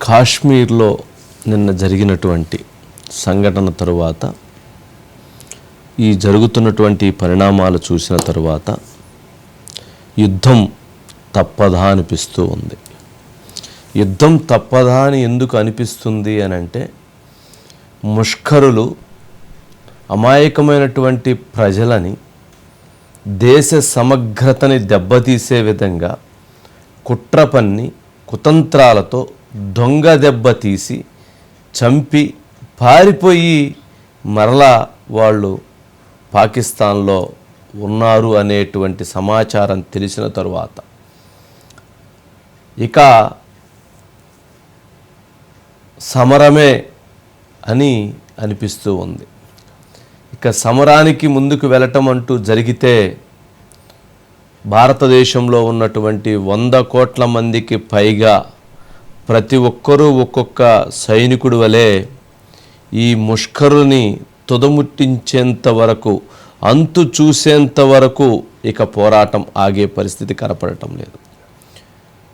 కాశ్మీర్లో నిన్న జరిగినటువంటి సంఘటన తరువాత ఈ జరుగుతున్నటువంటి పరిణామాలు చూసిన తరువాత యుద్ధం తప్పదా అనిపిస్తూ ఉంది. యుద్ధం తప్పదా అని ఎందుకు అనిపిస్తుంది అని అంటే ముష్కరులు అమాయకమైనటువంటి ప్రజలని దేశ సమగ్రతని దెబ్బతీసే విధంగా కుట్ర పన్ని కుతంత్రాలతో దొంగ దెబ్బ తీసి చంపి పారిపోయి మరలా వాళ్ళు పాకిస్తాన్లో ఉన్నారు అనేటువంటి సమాచారం తెలిసిన తరువాత ఇక సమరమే అని అనిపిస్తూ ఉంది. ఇక సమరానికి ముందుకు వెళ్ళటం అంటూ జరిగితే భారతదేశంలో ఉన్నటువంటి వంద కోట్ల మందికి పైగా ప్రతి ఒక్కరూ ఒక్కొక్క సైనికుడు వలె ఈ ముష్కరుని తుదముట్టించేంత వరకు అంతు చూసేంత వరకు ఇక పోరాటం ఆగే పరిస్థితి కనపడటం లేదు.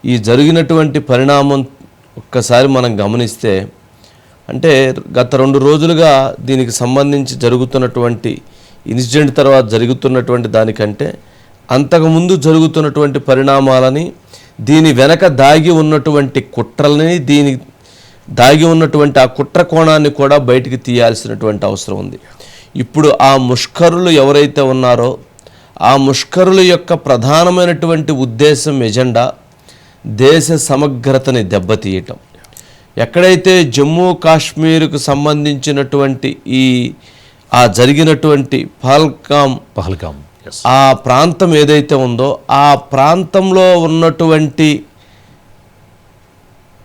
ఈ జరిగినటువంటి పరిణామం ఒక్కసారి మనం గమనిస్తే అంటే గత రెండు రోజులుగా దీనికి సంబంధించి జరుగుతున్నటువంటి ఇన్సిడెంట్ తర్వాత జరుగుతున్నటువంటి దానికంటే అంతకుముందు జరుగుతున్నటువంటి పరిణామాలని దీని వెనక దాగి ఉన్నటువంటి కుట్రలని దీని దాగి ఉన్నటువంటి ఆ కుట్ర కోణాన్ని కూడా బయటికి తీయాల్సినటువంటి అవసరం ఉంది. ఇప్పుడు ఆ ముష్కరులు ఎవరైతే ఉన్నారో ఆ ముష్కరుల యొక్క ప్రధానమైనటువంటి ఉద్దేశం ఎజెండా దేశ సమగ్రతని దెబ్బతీయటం. ఎక్కడైతే జమ్మూ కాశ్మీర్కు సంబంధించినటువంటి ఈ ఆ జరిగినటువంటి పహల్గామ్ పహల్గాం ఆ ప్రాంతం ఏదైతే ఉందో ఆ ప్రాంతంలో ఉన్నటువంటి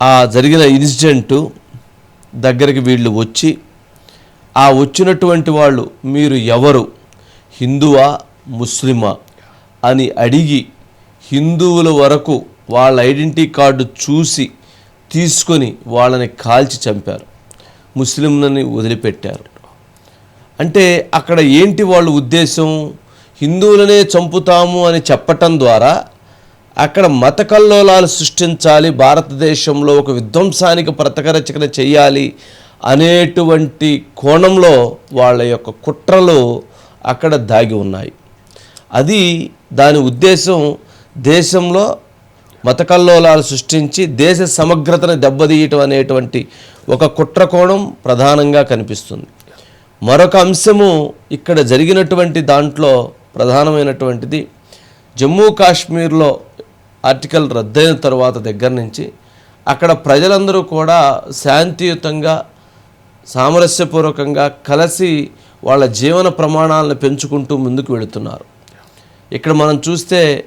ఆ జరిగిన ఇన్సిడెంటు దగ్గరికి వీళ్ళు వచ్చి ఆ వచ్చినటువంటి వాళ్ళు మీరు ఎవరు? హిందువా? ముస్లిమా? అని అడిగి హిందువుల వరకు వాళ్ళ ఐడెంటిటీ కార్డు చూసి తీసుకొని వాళ్ళని కాల్చి చంపారు. ముస్లింలని వదిలిపెట్టారు. అంటే అక్కడ ఏంటి వాళ్ళ ఉద్దేశం? హిందువులనే చంపుతాము అని చెప్పటం ద్వారా అక్కడ మత కల్లోలాలు సృష్టించాలి భారతదేశంలో ఒక విధ్వంసానికి ప్రతకరచకన చేయాలి అనేటువంటి కోణంలో వాళ్ళ యొక్క కుట్రలు అక్కడ దాగి ఉన్నాయి. అది దాని ఉద్దేశం దేశంలో మత కల్లోలాలు సృష్టించి దేశ సమగ్రతను దెబ్బతీయటం అనేటువంటి ఒక కుట్ర కోణం ప్రధానంగా కనిపిస్తుంది. మరొక అంశము ఇక్కడ జరిగినటువంటి దాంట్లో ప్రధానమైనటువంటిది జమ్మూ కాశ్మీర్లో ఆర్టికల్ రద్దయిన తర్వాత దగ్గర నుంచి అక్కడ ప్రజలందరూ కూడా శాంతియుతంగా సామరస్యపూర్వకంగా కలిసి వాళ్ళ జీవన ప్రమాణాలను పెంచుకుంటూ ముందుకు వెళుతున్నారు. ఇక్కడ మనం చూస్తే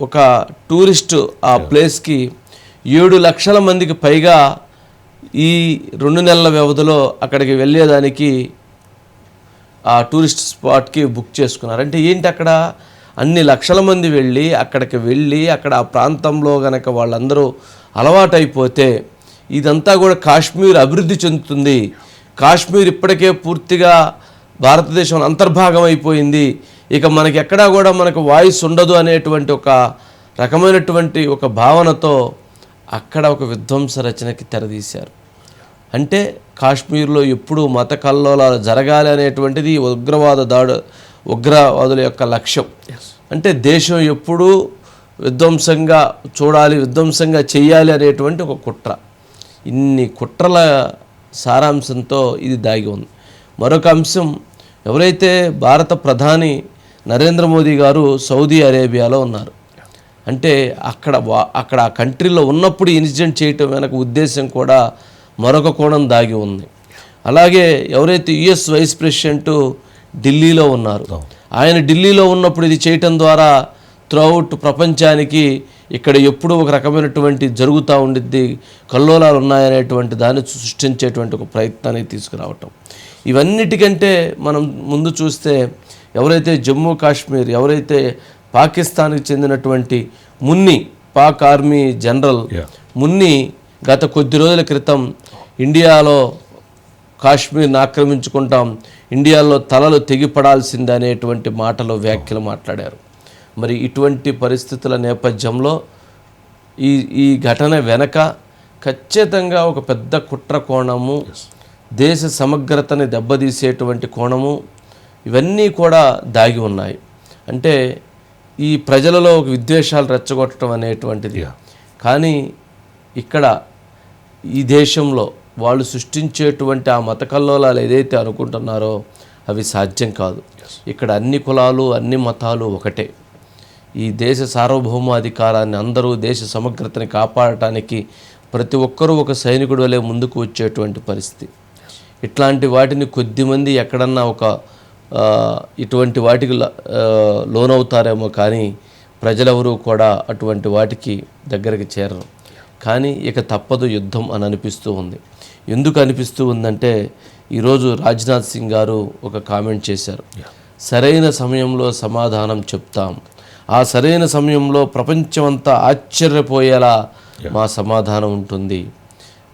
ఒక టూరిస్టు ఆ ప్లేస్కి ఏడు లక్షల మందికి పైగా ఈ రెండు నెలల వ్యవధిలో అక్కడికి వెళ్ళేదానికి ఆ టూరిస్ట్ స్పాట్కి బుక్ చేసుకున్నారు. అంటే ఏంటి అక్కడ? అన్ని లక్షల మంది వెళ్ళి అక్కడికి వెళ్ళి అక్కడ ఆ ప్రాంతంలో గనక వాళ్ళందరూ అలవాటైపోతే ఇదంతా కూడా కాశ్మీర్ అభివృద్ధి చెందుతుంది. కాశ్మీర్ ఇప్పటికే పూర్తిగా భారతదేశంలో అంతర్భాగం అయిపోయింది. ఇక మనకి ఎక్కడా కూడా మనకు వాయిస్ ఉండదు అనేటువంటి ఒక రకమైనటువంటి ఒక భావనతో అక్కడ ఒక విధ్వంస రచనకి తెరదీశారు. అంటే కాశ్మీర్లో ఎప్పుడూ మత కల్లోలాలు జరగాలి అనేటువంటిది ఉగ్రవాద దాడు ఉగ్రవాదుల యొక్క లక్ష్యం. అంటే దేశం ఎప్పుడూ విధ్వంసంగా చూడాలి విధ్వంసంగా చేయాలి అనేటువంటి ఒక కుట్ర. ఇన్ని కుట్రల సారాంశంతో ఇది దాగి ఉంది. మరొక అంశం ఎవరైతే భారత ప్రధాని నరేంద్ర మోదీ గారు సౌదీ అరేబియాలో ఉన్నారు. అంటే అక్కడ అక్కడ ఆ కంట్రీలో ఉన్నప్పుడు ఇన్సిడెంట్ చేయటం వెనక ఉద్దేశం కూడా మరొక కోణం దాగి ఉంది. అలాగే ఎవరైతే యుఎస్ వైస్ ప్రెసిడెంట్ ఢిల్లీలో ఉన్నారు ఆయన ఢిల్లీలో ఉన్నప్పుడు ఇది చేయటం ద్వారా త్రూఅవుట్ ప్రపంచానికి ఇక్కడ ఎప్పుడూ ఒక రకమైనటువంటి జరుగుతూ ఉండిద్ది కల్లోలాలు ఉన్నాయనేటువంటి దాన్ని సృష్టించేటువంటి ఒక ప్రయత్నాన్ని తీసుకురావటం. ఇవన్నిటికంటే మనం ముందు చూస్తే ఎవరైతే జమ్మూ కాశ్మీర్ ఎవరైతే పాకిస్తాన్కి చెందినటువంటి మున్ని పాక్ ఆర్మీ జనరల్. మున్ని గత కొద్ది రోజుల క్రితం ఇండియాలో కాశ్మీర్ని ఆక్రమించుకుంటాం ఇండియాలో తలలు తెగిపడాల్సిందే అనేటువంటి మాటలు వ్యాఖ్యలు మాట్లాడారు. మరి ఇటువంటి పరిస్థితుల నేపథ్యంలో ఈ ఈ ఘటన వెనక ఖచ్చితంగా ఒక పెద్ద కుట్ర కోణము దేశ సమగ్రతని దెబ్బతీసేటువంటి కోణము ఇవన్నీ కూడా దాగి ఉన్నాయి. అంటే ఈ ప్రజలలో ఒక విద్వేషాలు రెచ్చగొట్టడం అనేటువంటిది. కానీ ఇక్కడ ఈ దేశంలో వాళ్ళు సృష్టించేటువంటి ఆ మత కల్లోలాలు ఏదైతే అనుకుంటున్నారో అవి సాధ్యం కాదు. ఇక్కడ అన్ని కులాలు అన్ని మతాలు ఒకటే. ఈ దేశ సార్వభౌమాధికారాన్ని అందరూ దేశ సమగ్రతని కాపాడటానికి ప్రతి ఒక్కరూ ఒక సైనికుడు వలె ముందుకు వచ్చేటువంటి పరిస్థితి. ఇట్లాంటి వాటిని కొద్దిమంది ఎక్కడన్నా ఒక ఇటువంటి వాటికి లోనవుతారేమో కానీ ప్రజలెవరూ కూడా అటువంటి వాటికి దగ్గరికి చేరరు. కానీ ఇక తప్పదు యుద్ధం అని అనిపిస్తూ ఉంది. ఎందుకు అనిపిస్తూ ఉందంటే ఈరోజు రాజ్నాథ్ సింగ్ గారు ఒక కామెంట్ చేశారు. సరైన సమయంలో సమాధానం చెప్తాం. ఆ సరైన సమయంలో ప్రపంచమంతా ఆశ్చర్యపోయేలా మా సమాధానం ఉంటుంది.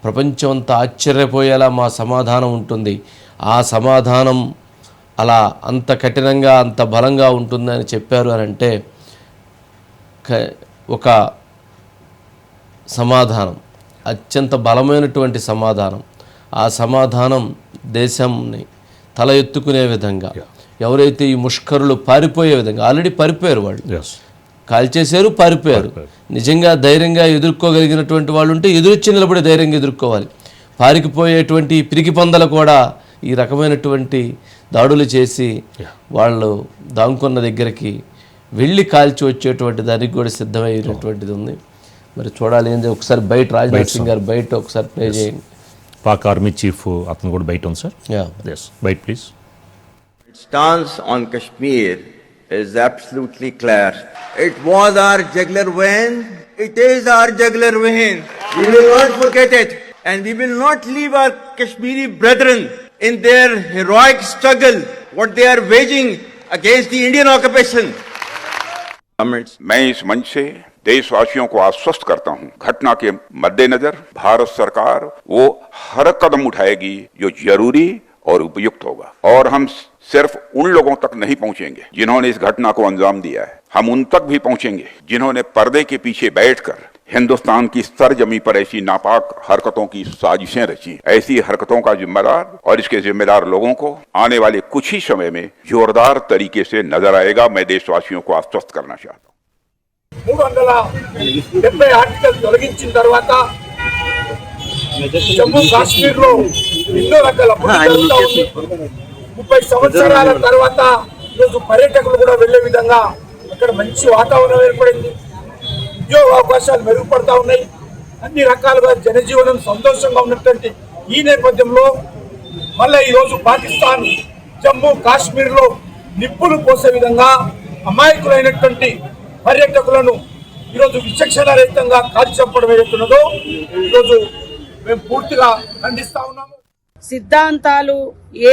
ప్రపంచమంతా ఆశ్చర్యపోయేలా మా సమాధానం ఉంటుంది. ఆ సమాధానం అలా అంత కఠినంగా అంత బలంగా ఉంటుందని చెప్పారు అని అంటే క- ఒక సమాధానం. అత్యంత బలమైనటువంటి సమాధానం. ఆ సమాధానం దేశంని తల ఎత్తుకునే విధంగా ఎవరైతే ఈ ముష్కరులు పారిపోయే విధంగా ఆల్రెడీ పారిపోయారు వాళ్ళు. కాల్చేశారు పారిపోయారు. నిజంగా ధైర్యంగా ఎదుర్కోగలిగినటువంటి వాళ్ళు ఉంటే ఎదురొచ్చి నిలబడి ధైర్యంగా ఎదుర్కోవాలి. పారికిపోయేటువంటి పిరికి పందలు కూడా ఈ రకమైనటువంటి దాడులు చేసి వాళ్ళు దాంకున్న దగ్గరికి వెళ్ళి కాల్చి వచ్చేటువంటి దానికి కూడా సిద్ధమైనటువంటిది ఉంది. మరి చూడాలి ఏంది ఒకసారి బయట రాజ్నాథ్ సింగ్ గారు బయట ఒకసారి ప్లే చేయండి పాక్ ఆర్మీ చీఫ్ అతను కూడా బయట ఉంది సార్ యా ఎస్ బయట please Its stance on Kashmir is absolutely clear. It was our jugular vein. It is our jugular vein. We will not forget it. And we will not leave our Kashmiri brethren in their heroic struggle, what they are waging against the Indian occupation. Comments? मैं इस मंच से देशवासियों को आश्वस्त करता हूँ, घटना के मद्देनजर भारत सरकार वो हर कदम उठाएगी जो ज़रूरी और उपयुक्त होगा। और हम सिर्फ़ उन लोगों तक नहीं पहुँचेंगे जिन्होंने इस घटना को अंजाम दिया है। हम उन तक भी पहुँचेंगे जिन्होंने पर्दे के पीछे बैठकर हिंदुस्तान की सरजमी पर ऐसी नापाक हरकतों की साजिशें रची। ऐसी हरकतों का जिम्मेदार और इसके जिम्मेदार लोगों को आने वाले कुछ ही समय में जोरदार तरीके से नज़र आएगा। मैं देशवासियों को आश्वस्त करना चाहता हूँ। మూడు వందల డెబ్బై ఆర్టికల్ తొలగించిన తర్వాత జమ్మూ కాశ్మీర్లో ఎన్నో రకాల ముప్పై సంవత్సరాల తర్వాత ఈరోజు పర్యాటకులు కూడా వెళ్ళే విధంగా అక్కడ మంచి వాతావరణం ఏర్పడింది. ఉద్యోగ అవకాశాలు మెరుగుపడతా ఉన్నాయి. అన్ని రకాలుగా జనజీవనం సంతోషంగా ఉన్నటువంటి ఈ నేపథ్యంలో మళ్ళీ ఈరోజు పాకిస్తాన్ జమ్మూ కాశ్మీర్లో నిప్పులు పోసే విధంగా అమాయకులైనటువంటి పర్యాటకులను ఈరోజు విచక్షణ రహితంగా కాల్చి చంపడం ఏదైతున్నదో ఈరోజు మేము పూర్తిగా ఖండిస్తా ఉన్నాము. సిద్ధాంతాలు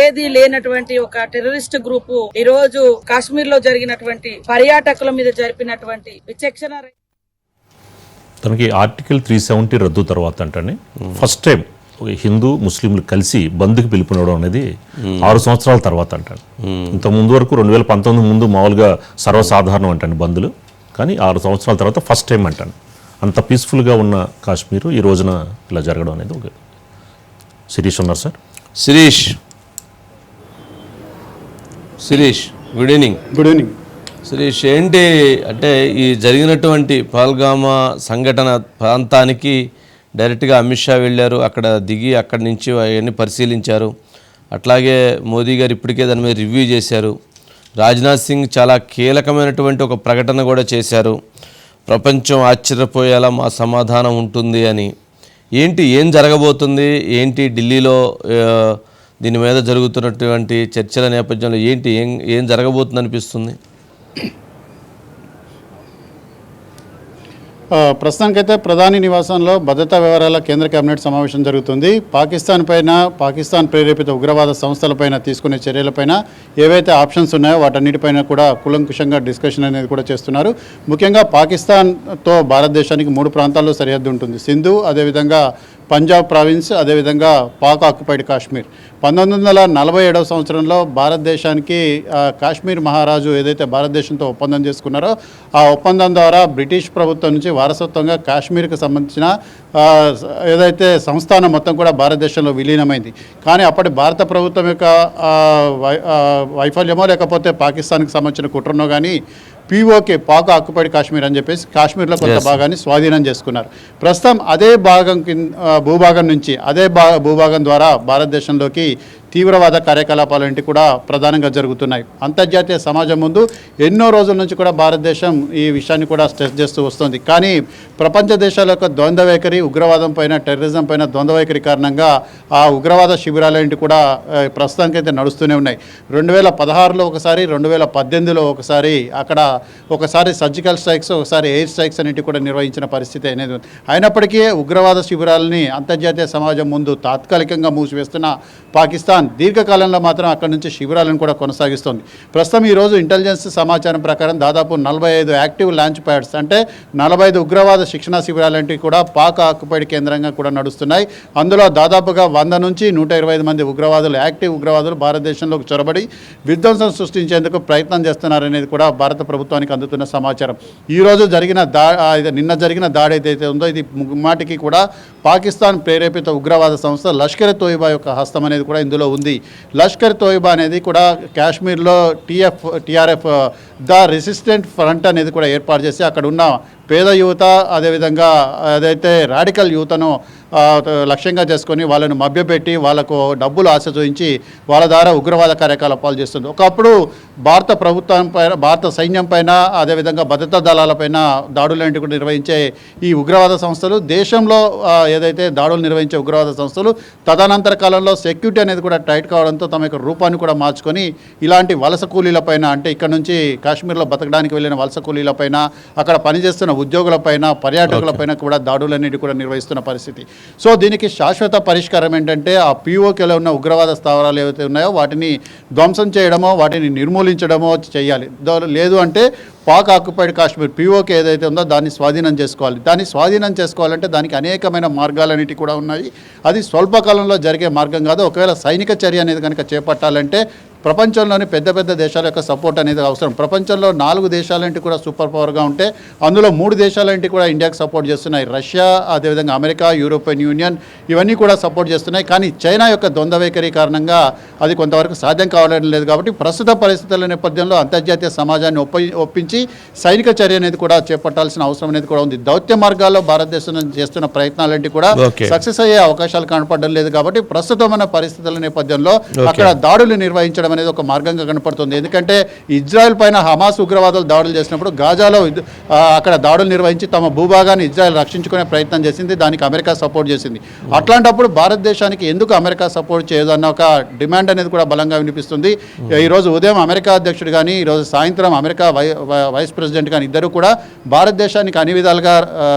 ఏది లేనటువంటి ఒక టెర్రరిస్ట్ గ్రూపు ఈ రోజు కాశ్మీర్లో జరిగినటువంటి పర్యాటకుల మీద జరిపినటువంటి విచక్షణ రహిత తనకి ఆర్టికల్ త్రీ సెవెంటీ రద్దు తర్వాత అంటే ఫస్ట్ టైం హిందూ ముస్లింలు కలిసి బంద్కి పిలుపునవడం అనేది ఆరు సంవత్సరాల తర్వాత అంటాడు. ఇంత ముందు వరకు రెండు వేల పంతొమ్మిది ముందు మామూలుగా సర్వసాధారణం అంటాను బంద్లు. కానీ ఆరు సంవత్సరాల తర్వాత ఫస్ట్ టైం అంటాను. అంత పీస్ఫుల్గా ఉన్న కాశ్మీరు ఈ రోజున ఇలా జరగడం అనేది ఒక సిరీస్ ఉన్నారు sir. Sirish. Sirish good evening good evening Suresh ఏంటి అంటే ఈ జరిగినటువంటి పాల్గామా సంఘటన ప్రాంతానికి డైరెక్ట్గా అమిత్ షా వెళ్ళారు అక్కడ దిగి అక్కడి నుంచి అవన్నీ పరిశీలించారు. అట్లాగే మోదీ గారు ఇప్పటికే దాని మీద రివ్యూ చేశారు. రాజ్నాథ్ సింగ్ చాలా కీలకమైనటువంటి ఒక ప్రకటన కూడా చేశారు. ప్రపంచం ఆశ్చర్యపోయేలా మా సమాధానం ఉంటుంది అని. ఏంటి ఏం జరగబోతుంది? ఏంటి ఢిల్లీలో దీని మీద జరుగుతున్నటువంటి చర్చల నేపథ్యంలో ఏంటి ఏం ఏం జరగబోతుంది అనిపిస్తుంది ఆ, ప్రస్తుతానికైతే ప్రధాని నివాసంలో భద్రతా వ్యవహారాల కేంద్ర కేబినెట్ సమావేశం జరుగుతుంది. పాకిస్తాన్ పైన పాకిస్తాన్ ప్రేరేపిత ఉగ్రవాద సంస్థలపైన తీసుకునే చర్యలపైన ఏవైతే ఆప్షన్స్ ఉన్నాయో వాటన్నిటిపైన కూడా కులంకుషంగా డిస్కషన్ అనేది కూడా చేస్తున్నారు. ముఖ్యంగా పాకిస్తాన్తో భారతదేశానికి మూడు ప్రాంతాల్లో సరిహద్దు ఉంటుంది. సింధు అదేవిధంగా పంజాబ్ ప్రావిన్స్ అదేవిధంగా పాక్ ఆక్యుపైడ్ కాశ్మీర్. పంతొమ్మిది వందల నలభై ఏడవ సంవత్సరంలో భారతదేశానికి కాశ్మీర్ మహారాజు ఏదైతే భారతదేశంతో ఒప్పందం చేసుకున్నారో ఆ ఒప్పందం ద్వారా బ్రిటిష్ ప్రభుత్వం నుంచి వారసత్వంగా కాశ్మీర్కి సంబంధించిన ఏదైతే సంస్థానం మొత్తం కూడా భారతదేశంలో విలీనమైంది. కానీ అప్పటి భారత ప్రభుత్వం యొక్క వై- వైఫల్యమో లేకపోతే పాకిస్తాన్కి సంబంధించిన కుట్రనో కానీ పీఓకే పాక్ ఆక్యుపైడ్ కాశ్మీర్ అని చెప్పేసి కాశ్మీర్లో కొంత భాగాన్ని స్వాధీనం చేసుకున్నారు. ప్రస్తుతం అదే భాగం కింద భూభాగం నుంచి అదే భూభాగం ద్వారా భారతదేశంలోకి తీవ్రవాద కార్యకలాపాలు ఏంటి కూడా ప్రధానంగా జరుగుతున్నాయి. అంతర్జాతీయ సమాజం ముందు ఎన్నో రోజుల నుంచి కూడా భారతదేశం ఈ విషయాన్ని కూడా స్ట్రెస్ చేస్తూ వస్తుంది. కానీ ప్రపంచ దేశాల యొక్క ద్వంద్వ వైఖరి ఉగ్రవాదం పైన టెర్రరిజం పైన ద్వంద్వ వైఖరి కారణంగా ఆ ఉగ్రవాద శిబిరాలేంటి కూడా ప్రస్తుతానికైతే నడుస్తూనే ఉన్నాయి. రెండు వేల పదహారులో ఒకసారి రెండు వేల పద్దెనిమిదిలో ఒకసారి అక్కడ ఒకసారి సర్జికల్ స్ట్రైక్స్ ఒకసారి ఎయిర్ స్ట్రైక్స్ అనేటివి కూడా నిర్వహించిన పరిస్థితి అనేది ఉంది. అయినప్పటికీ ఉగ్రవాద శిబిరాలని అంతర్జాతీయ సమాజం ముందు తాత్కాలికంగా మూసివేస్తున్న పాకిస్తాన్ దీర్ఘకాలంలో మాత్రం అక్కడి నుంచి శిబిరాలను కూడా కొనసాగిస్తోంది. ప్రస్తుతం ఈరోజు ఇంటెలిజెన్స్ సమాచారం ప్రకారం దాదాపు నలభై ఐదు యాక్టివ్ లాంచ్ ప్యాడ్స్ అంటే నలభై ఐదు ఉగ్రవాద శిక్షణా శిబిరాలంటివి కూడా పాక్ ఆక్యుపైడ్ కేంద్రంగా కూడా నడుస్తున్నాయి. అందులో దాదాపుగా వంద నుంచి నూట ఇరవై ఐదు మంది ఉగ్రవాదులు యాక్టివ్ ఉగ్రవాదులు భారతదేశంలోకి చొరబడి విధ్వంసం సృష్టించేందుకు ప్రయత్నం చేస్తున్నారనేది కూడా భారత ప్రభుత్వానికి అందుతున్న సమాచారం. ఈ రోజు జరిగిన దా నిన్న జరిగిన దాడి ఏదైతే ఉందో ఇది ముమ్మాటికి కూడా పాకిస్తాన్ ప్రేరేపిత ఉగ్రవాద సంస్థ లష్కర్ తోయిబా యొక్క హస్తం అనేది కూడా ఇందులో ఉంది. లష్కర్ తోయిబా అనేది కూడా కాశ్మీర్లో TF TRF the resistant front అనేది కూడా ఏర్పాటు చేసి అక్కడ ఉన్న పేద యువత అదేవిధంగా అదైతే రాడికల్ యువతను లక్ష్యంగా చేసుకొని వాళ్ళను మభ్యపెట్టి వాళ్ళకు డబ్బులు ఆశ చూపించి వాళ్ళ ద్వారా ఉగ్రవాద కార్యకలాపాలు చేస్తుంది. ఒకప్పుడు భారత ప్రభుత్వం పైన భారత సైన్యం పైన అదేవిధంగా భద్రతా దళాలపైన దాడులు కూడా నిర్వహించే ఈ ఉగ్రవాద సంస్థలు దేశంలో ఏదైతే దాడులు నిర్వహించే ఉగ్రవాద సంస్థలు తదనంతర కాలంలో సెక్యూరిటీ అనేది కూడా టైట్ కావడంతో తమ యొక్క రూపాన్ని కూడా మార్చుకొని ఇలాంటి వలస కూలీలపైన అంటే ఇక్కడ నుంచి కాశ్మీర్లో బతకడానికి వెళ్ళిన వలస కూలీలపైన అక్కడ పనిచేస్తున్న ఉద్యోగులపైన పర్యాటకులపైన కూడా దాడులు అనేవి కూడా నిర్వహిస్తున్న పరిస్థితి. సో దీనికి శాశ్వత పరిష్కారం ఏంటంటే ఆ పీఓకేలో ఉన్న ఉగ్రవాద స్థావరాలు ఏవైతే ఉన్నాయో వాటిని ధ్వంసం చేయడమో వాటిని నిర్మూలించడమో చేయాలి. లేదు అంటే పాక్ ఆక్యుపైడ్ కాశ్మీర్ పీఓకే ఏదైతే ఉందో దాన్ని స్వాధీనం చేసుకోవాలి. దాన్ని స్వాధీనం చేసుకోవాలంటే దానికి అనేకమైన మార్గాలన్నిటి కూడా ఉన్నాయి. అది స్వల్పకాలంలో జరిగే మార్గం కాదు. ఒకవేళ సైనిక చర్య అనేది కనుక చేపట్టాలంటే ప్రపంచంలోని పెద్ద పెద్ద దేశాల యొక్క సపోర్ట్ అనేది అవసరం. ప్రపంచంలో నాలుగు దేశాలంటి కూడా సూపర్ పవర్గా ఉంటే అందులో మూడు దేశాలంటి కూడా ఇండియాకి సపోర్ట్ చేస్తున్నాయి. రష్యా అదేవిధంగా అమెరికా యూరోపియన్ యూనియన్ ఇవన్నీ కూడా సపోర్ట్ చేస్తున్నాయి. కానీ చైనా యొక్క ద్వంద్వ వైఖరి కారణంగా అది కొంతవరకు సాధ్యం కావడం లేదు కాబట్టి ప్రస్తుత పరిస్థితుల నేపథ్యంలో అంతర్జాతీయ సమాజాన్ని ఒప్పి ఒప్పించి సైనిక చర్య అనేది కూడా చేపట్టాల్సిన అవసరం అనేది కూడా ఉంది. దౌత్య మార్గాల్లో భారతదేశం చేస్తున్న ప్రయత్నాలంటి కూడా. సక్సెస్ అయ్యే అవకాశాలు కనపడడం లేదు కాబట్టి ప్రస్తుతం ఉన్న పరిస్థితుల నేపథ్యంలో అక్కడ దాడులు నిర్వహించడం అనేది ఒక మార్గంగా కనపడుతుంది. ఎందుకంటే ఇజ్రాయెల్ పైన హమాస్ ఉగ్రవాదులు దాడులు చేసినప్పుడు గాజాలో అక్కడ దాడులు నిర్వహించి తమ భూభాగాన్ని ఇజ్రాయెల్ రక్షించుకునే ప్రయత్నం చేసింది. దానికి అమెరికా సపోర్ట్ చేసింది. అట్లాంటప్పుడు భారతదేశానికి ఎందుకు అమెరికా సపోర్ట్ చేయదు అన్న ఒక డిమాండ్ అనేది కూడా బలంగా వినిపిస్తుంది. ఈ రోజు ఉదయం అమెరికా అధ్యక్షుడు కానీ ఈరోజు సాయంత్రం అమెరికా వై వైస్ ప్రెసిడెంట్ కానీ ఇద్దరు కూడా భారతదేశానికి అన్ని విధాలుగా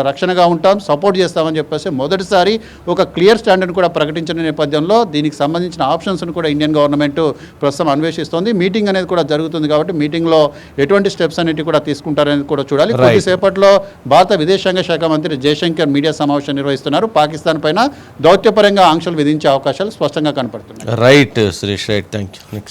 రక్షణగా ఉంటాం సపోర్ట్ చేస్తామని చెప్పేసి మొదటిసారి ఒక క్లియర్ స్టాండర్డ్ కూడా ప్రకటించిన నేపథ్యంలో దీనికి సంబంధించిన ఆప్షన్స్ను కూడా ఇండియన్ గవర్నమెంట్ ప్రస్తుతం అన్వేషిస్తోంది. మీటింగ్ అనేది కూడా జరుగుతుంది కాబట్టి మీటింగ్లో ఎటువంటి స్టెప్స్ అనేవి కూడా తీసుకుంటారనేది కూడా చూడాలి. కొద్దిసేపట్లో భారత విదేశాంగ శాఖ మంత్రి జయశంకర్ మీడియా సమావేశం నిర్వహిస్తున్నారు. పాకిస్తాన్ పైన దౌత్యపరంగా ఆంక్షలు విధించే అవకాశాలు స్పష్టంగా కనపడుతున్నాయి. Right Suresh right thank you